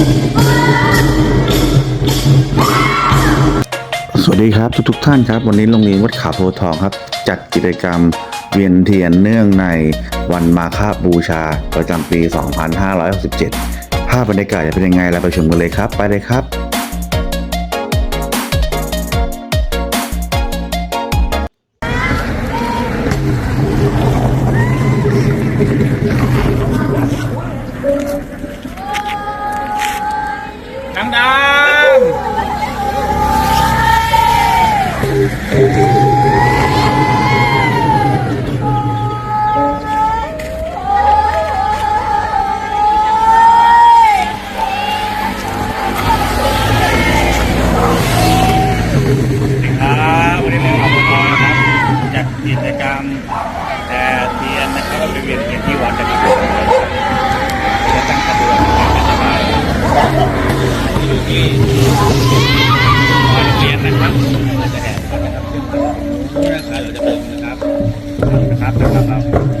สวัสดีครับทุกทกท่านครับ วันนี้โรงเรียนวัดขาโพทองครับ จัดกิจกรรมเวียนเทียนเนื่องในวันมาฆบูชาประจำปี 2567 ภาพบรรยากาศจะเป็นยังไงเราไปชมกันเลยครับ ไปเลยครับ ดังๆ ครับวันนี้เราขอบคุณนะครับจัดกิจกรรมแต่เทียนนะครับก็เป็นเวียนเทียนที่วัดนะครับจะตั้งขบวนกันสบายที่โรงเรียนนะครับจะแห่ กันนะครับซึ่งราคาเราจะเปิดนะครับนะครับนะครับเรา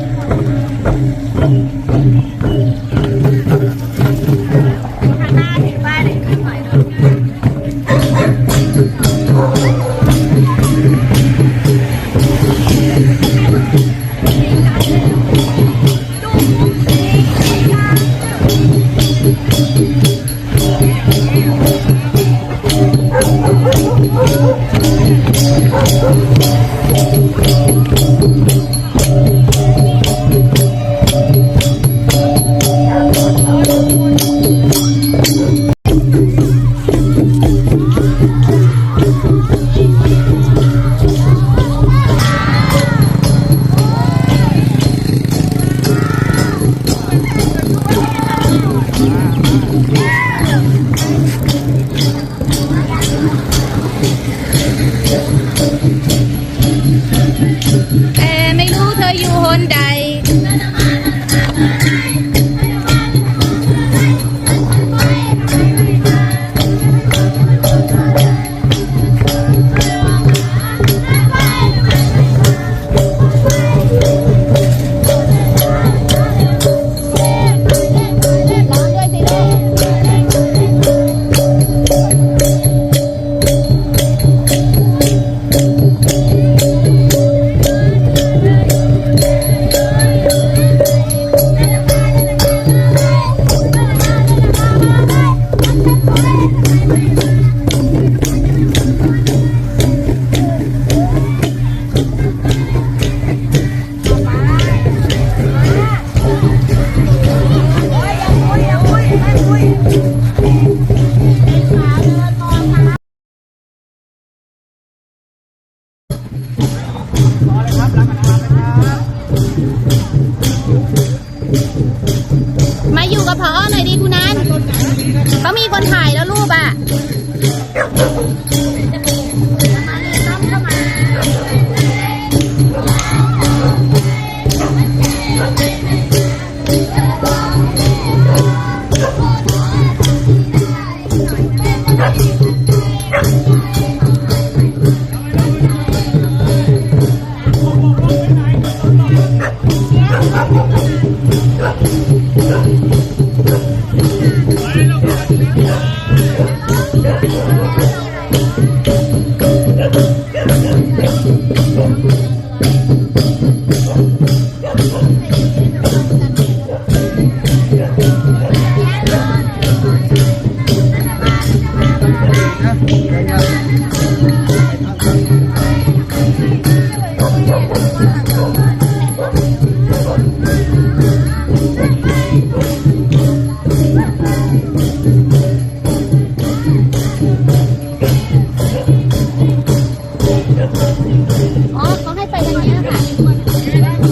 มาอยู่กับพอหน่อยดิคุณนันเขามีคนถ่ายแล้วรูปอะ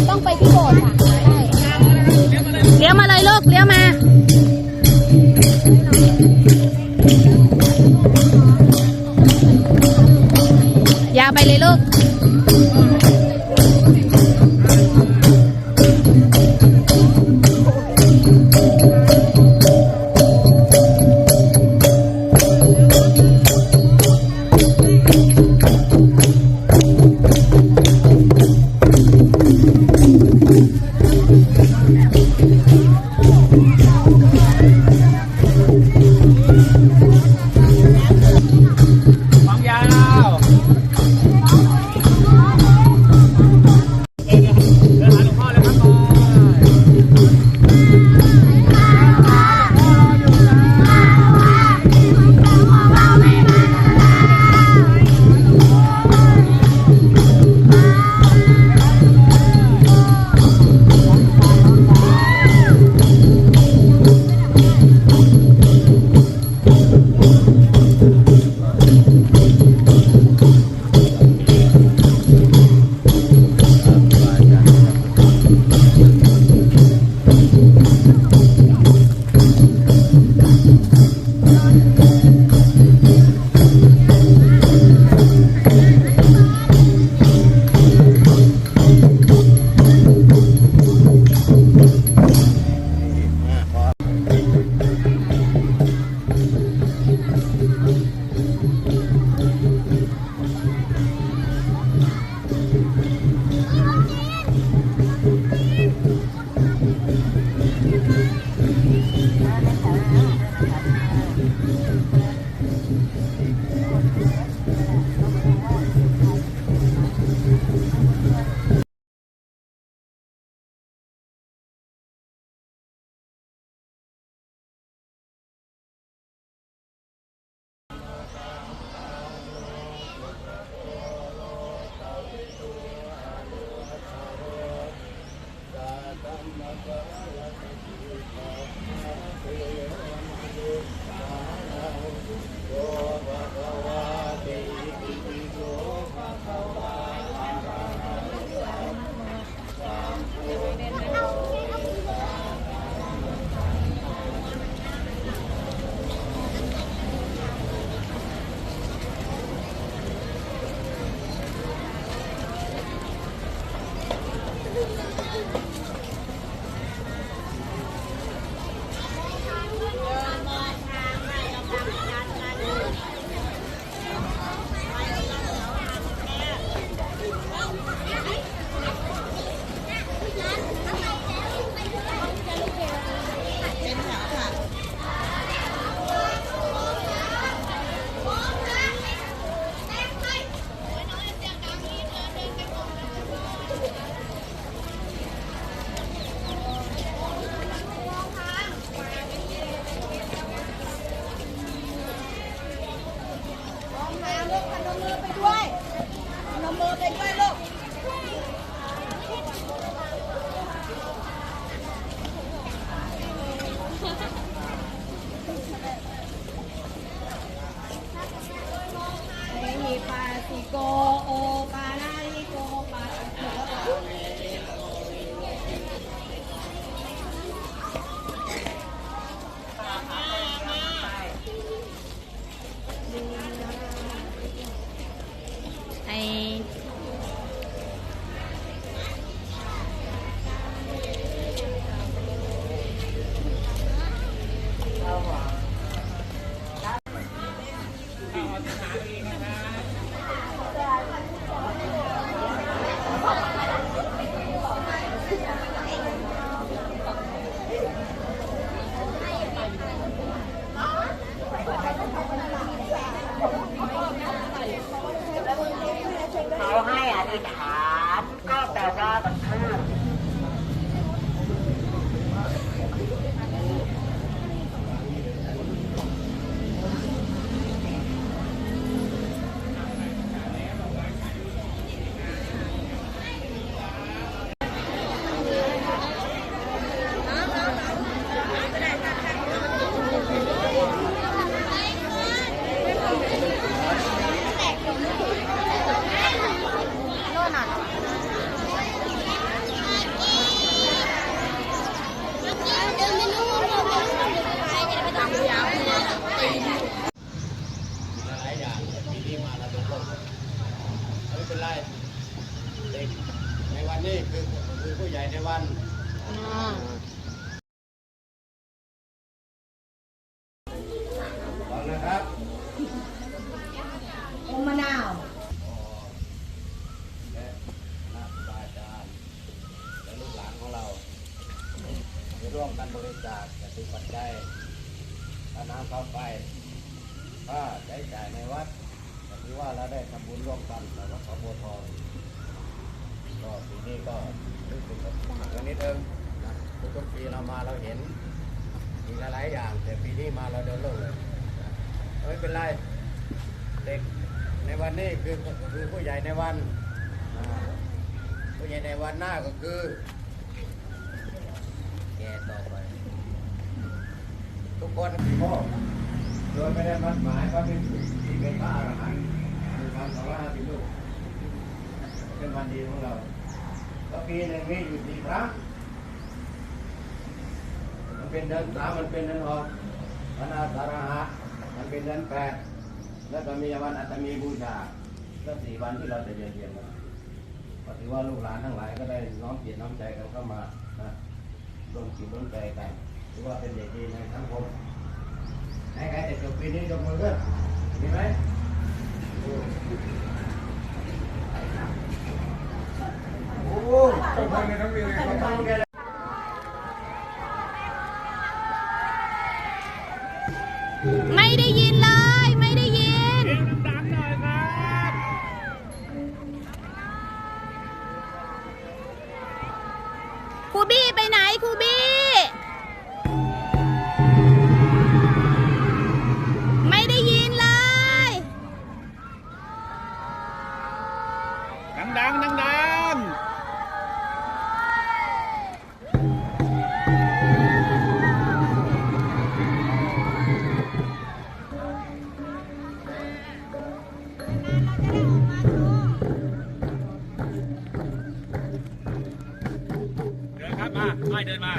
ต้องไปที่โบสถ์ค่ะเลี้ยวมาเลยลูกเลี้ยวมายาไปเลยลูก Hard. คือคือผู้ใหญ่ในวันอ่ลองนะครับอมมะนาวและคณะบาจารย์และลูกหลานของเราได้ร่วมกันบริจาคจะติปัจจัยค่าน้ำค่าไฟค่าใช้จ่ายในวัดที่ว่าเราได้ทำบุญร่วมกันแต่วัดขอบัวทอง ก็ปีนี้ก็รู้สึกกับหนักนิดนึงนะทุกๆปีเรามาเราเห็นมีหลายๆอย่าง แต่ปีนี้มาเราเดินโลกเลยนะไม่เป็นไรเด็กในวันนี้คือคือผู้ใหญ่ในวันผู้ใหญ่ในวันหน้าก็คือแกต่อไป ทุกคนพ่อโดยไม่ได้มัดหมายว่าเป็นที่เป็นพระอรหันต์มีความสองร้อยห้าสิลูก เป็นวันดีของเราก็ปีหนึ่งมีอยู่สี่ครั้งมันเป็นเดือนสามมันเป็นเดือนหกวันอาสาฬหะมันเป็นเดือนแปดแล้วก็มีวันอัตมีบูชาก็สี่วันที่เราจะเรียนเรียนกันก็ถือว่าลูกหลานทั้งหลายก็ได้น้อมจิตน้อมใจกันเข้ามานะรวมจิตร่วมใจกันถือว่าเป็นเด็กดีในสังคมใครๆจะจบปีนี้ยกมือขึ้นมีไหมโอ้โหจบ ไม่ได้ยินเลย ไม่ได้ยิน ครูบี้ไปไหนครูบี้ ไม่เดินมา